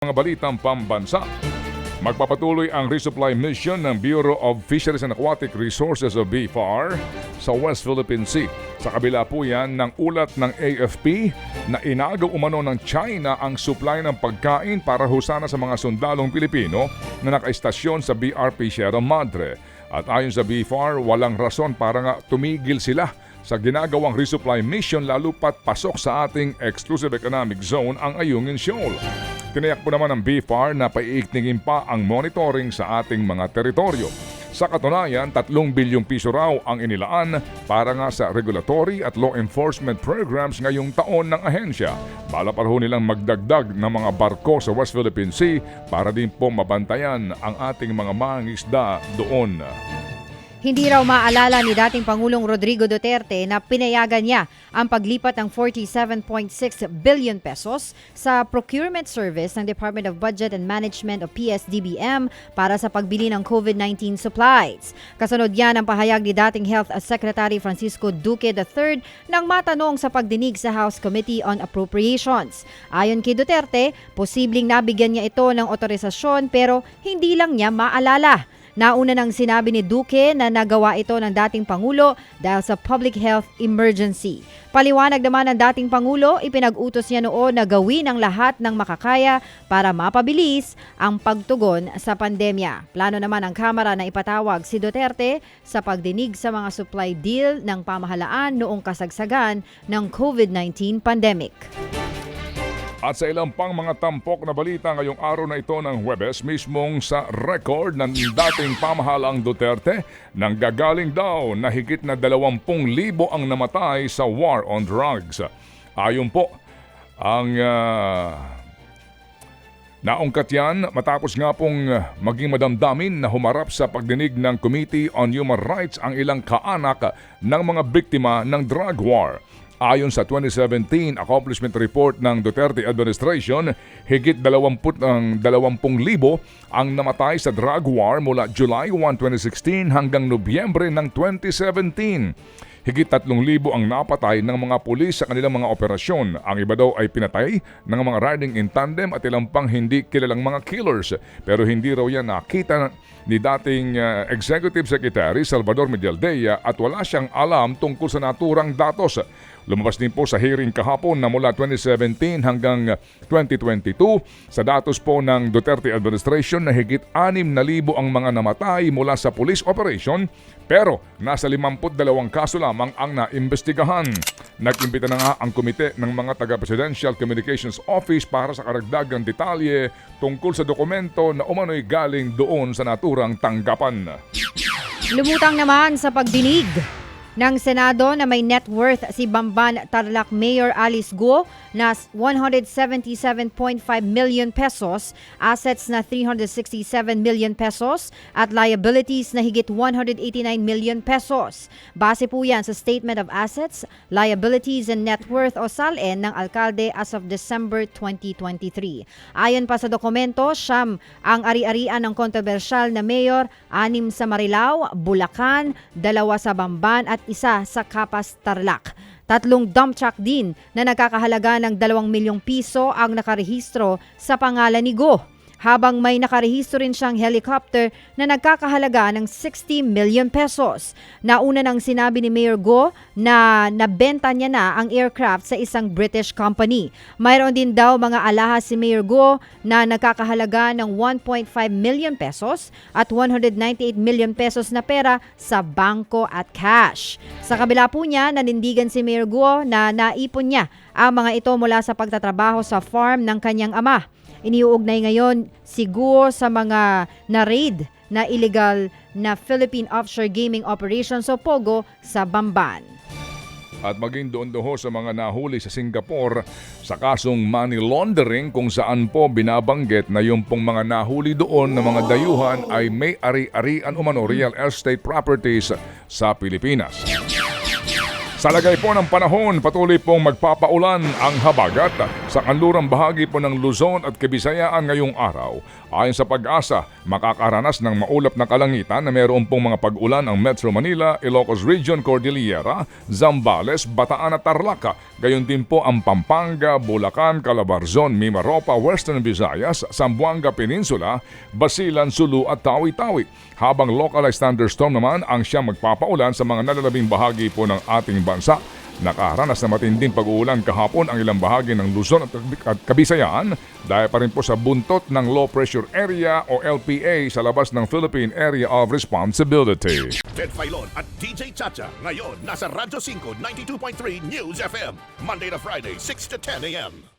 Mga balitang pambansa. Magpapatuloy ang resupply mission ng Bureau of Fisheries and Aquatic Resources o BFAR sa West Philippine Sea. Sa kabila po yan ng ulat ng AFP na inagaw umano ng China ang supply ng pagkain para husana sa mga sundalong Pilipino na nakaistasyon sa BRP Sierra Madre. At ayon sa BFAR, walang rason para nga tumigil sila sa ginagawang resupply mission lalo pat pasok sa ating exclusive economic zone ang Ayungin Shoal. Tinayak po naman ng BFAR na paiikningin pa ang monitoring sa ating mga teritoryo. Sa katunayan, 3 bilyong piso raw ang inilaan para nga sa regulatory at law enforcement programs ngayong taon ng ahensya. Bala pa nilang magdagdag ng mga barko sa West Philippine Sea para din po mabantayan ang ating mga mangisda doon. Hindi raw maalala ni dating Pangulong Rodrigo Duterte na pinayagan niya ang paglipat ng 47.6 billion pesos sa procurement service ng Department of Budget and Management o PSDBM para sa pagbili ng COVID-19 supplies. Kasunod yan ang pahayag ni dating Health Secretary Francisco Duque III nang matanong sa pagdinig sa House Committee on Appropriations. Ayon kay Duterte, posibleng nabigyan niya ito ng otorisasyon pero hindi lang niya maalala. Nauna nang sinabi ni Duque na nagawa ito ng dating Pangulo dahil sa public health emergency. Paliwanag naman ng dating Pangulo, ipinag-utos niya noon na gawin ang lahat ng makakaya para mapabilis ang pagtugon sa pandemya. Plano naman ng Kamara na ipatawag si Duterte sa pagdinig sa mga supply deal ng pamahalaan noong kasagsagan ng COVID-19 pandemic. At sa ilang pang mga tampok na balita ngayong araw na ito ng Huwebes, mismong sa record ng dating pamahalang Duterte, nang gagaling daw na higit na 20,000 ang namatay sa war on drugs. Ayon po, ang ah, Naungkat yan matapos nga pong maging madamdamin na humarap sa pagdinig ng Committee on Human Rights ang ilang kaanak ng mga biktima ng drug war. Ayon sa 2017 accomplishment report ng Duterte administration, higit 20 ng 20,000 ang namatay sa drug war mula July 1, 2016 hanggang Nobyembre ng 2017. Higit 3,000 ang napatay ng mga pulis sa kanilang mga operasyon. Ang iba daw ay pinatay ng mga riding in tandem at ilang pang hindi kilalang mga killers. Pero hindi raw yan nakita ni dating uh, Executive Secretary Salvador Medialdea at wala siyang alam tungkol sa naturang datos. Lumabas din po sa hearing kahapon na mula 2017 hanggang 2022 sa datos po ng Duterte administration na higit 6,000 ang mga namatay mula sa police operation pero nasa 52 kaso lamang ang naimbestigahan. Nag-imbita na nga ang komite ng mga taga-Presidential Communications Office para sa karagdagang detalye tungkol sa dokumento na umano'y galing doon sa naturang tanggapan. Lumutang naman sa pagdinig ng Senado na may net worth si Bamban Tarlac Mayor Alice Guo na 177.5 million pesos, assets na 367 million pesos at liabilities na higit 189 million pesos. Base po yan sa Statement of Assets, Liabilities and Net Worth o SALN ng alkalde as of December 2023. Ayon pa sa dokumento, siyam ang ari-arian ng kontrobersyal na mayor, anim sa Marilao, Bulacan, dalawa sa Bamban at isa sa Kapas Tarlac. Tatlong dump truck din na nagkakahalaga ng 2 milyong piso ang nakarehistro sa pangalan ni Go habang may nakarehistro rin siyang helicopter na nagkakahalaga ng 60 million pesos. Nauna nang sinabi ni Mayor Go na nabenta niya na ang aircraft sa isang British company. Mayroon din daw mga alahas si Mayor Go na nagkakahalaga ng 1.5 million pesos at 198 million pesos na pera sa bangko at cash. Sa kabila po niya, nanindigan si Mayor Go na naipon niya ang mga ito mula sa pagtatrabaho sa farm ng kanyang ama. Iniuugnay ngayon siguro sa mga na-raid na illegal na Philippine Offshore Gaming Operations o POGO sa Bamban. at maging doon doho sa mga nahuli sa Singapore sa kasong money laundering kung saan po binabanggit na yung pong mga nahuli doon na mga dayuhan ay may ari-arian umano real estate properties sa Pilipinas. Sa lagay po ng panahon, patuloy pong magpapaulan ang habagat sa kanlurang bahagi po ng Luzon at Kabisayaan ngayong araw. Ayon sa pag-asa, makakaranas ng maulap na kalangitan na mayroon pong mga pag-ulan ang Metro Manila, Ilocos Region, Cordillera, Zambales, Bataan at Tarlac. Gayon din po ang Pampanga, Bulacan, Calabarzon, Mimaropa, Western Visayas, Zamboanga Peninsula, Basilan, Sulu at Tawi-Tawi. Habang localized thunderstorm naman ang siyang magpapaulan sa mga nalalabing bahagi po ng ating bansa. Nakaranas na matinding pag-uulan kahapon ang ilang bahagi ng Luzon at Kabisayaan dahil pa rin po sa buntot ng Low Pressure Area o LPA sa labas ng Philippine Area of Responsibility. Ted Filon at DJ Chacha. Ngayon, nasa Radyo 5, 92.3 News FM. Monday to Friday, 6 to 10 a.m.